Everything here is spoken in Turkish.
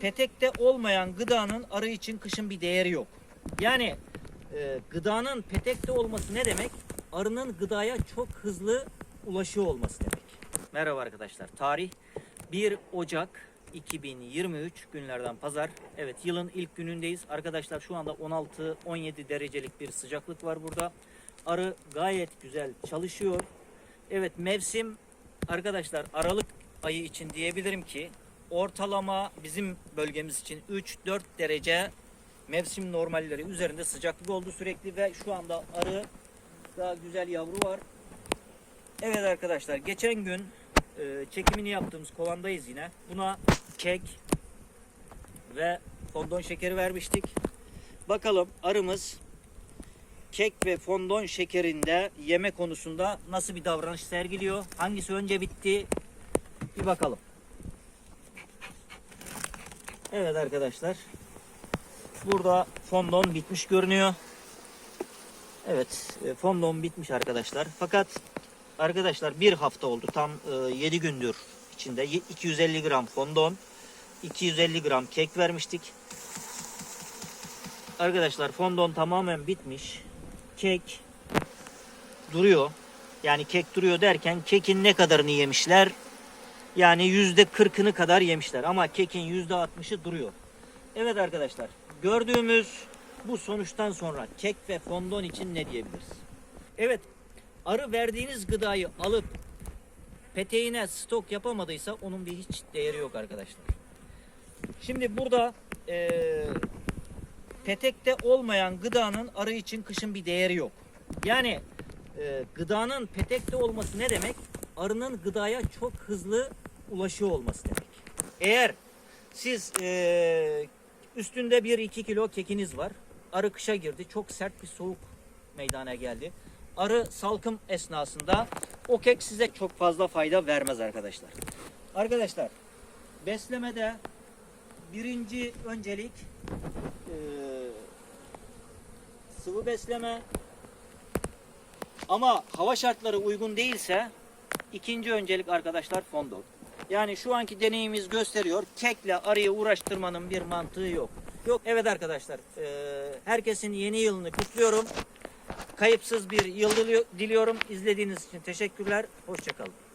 petekte olmayan gıdanın arı için kışın bir değeri yok. Yani e, gıdanın petekte olması ne demek? Arının gıdaya çok hızlı ulaşıyor olması demek. Merhaba arkadaşlar. Tarih 1 Ocak 2023 günlerden pazar. Evet yılın ilk günündeyiz. Arkadaşlar şu anda 16-17 derecelik bir sıcaklık var burada. Arı gayet güzel çalışıyor. Evet mevsim arkadaşlar Aralık ayı için diyebilirim ki ortalama bizim bölgemiz için 3-4 derece mevsim normalleri üzerinde sıcaklık oldu sürekli ve şu anda arı daha güzel yavru var. Evet arkadaşlar geçen gün e, çekimini yaptığımız kovandayız yine. Buna kek ve fondon şekeri vermiştik. Bakalım arımız kek ve fondon şekerinde yeme konusunda nasıl bir davranış sergiliyor? Hangisi önce bitti? Bir bakalım. Evet arkadaşlar. Burada fondon bitmiş görünüyor. Evet, e, fondon bitmiş arkadaşlar. Fakat arkadaşlar bir hafta oldu. Tam 7 gündür içinde. Ye- 250 gram fondon, 250 gram kek vermiştik. Arkadaşlar fondon tamamen bitmiş. Kek duruyor. Yani kek duruyor derken kekin ne kadarını yemişler? Yani yüzde kırkını kadar yemişler ama kekin yüzde altmışı duruyor. Evet arkadaşlar gördüğümüz bu sonuçtan sonra kek ve fondon için ne diyebiliriz? Evet arı verdiğiniz gıdayı alıp peteğine stok yapamadıysa onun bir hiç değeri yok arkadaşlar. Şimdi burada eee petekte olmayan gıdanın arı için kışın bir değeri yok. Yani e, gıdanın petekte olması ne demek? Arının gıdaya çok hızlı ulaşıyor olması demek. Eğer siz e, üstünde bir iki kilo kekiniz var. Arı kışa girdi. Çok sert bir soğuk meydana geldi. Arı salkım esnasında o kek size çok fazla fayda vermez arkadaşlar. Arkadaşlar beslemede birinci öncelik e, sıvı besleme ama hava şartları uygun değilse ikinci öncelik arkadaşlar fondor. Yani şu anki deneyimiz gösteriyor kekle arıyı uğraştırmanın bir mantığı yok. Yok evet arkadaşlar e, herkesin yeni yılını kutluyorum. Kayıpsız bir yıl diliyorum. İzlediğiniz için teşekkürler. Hoşçakalın.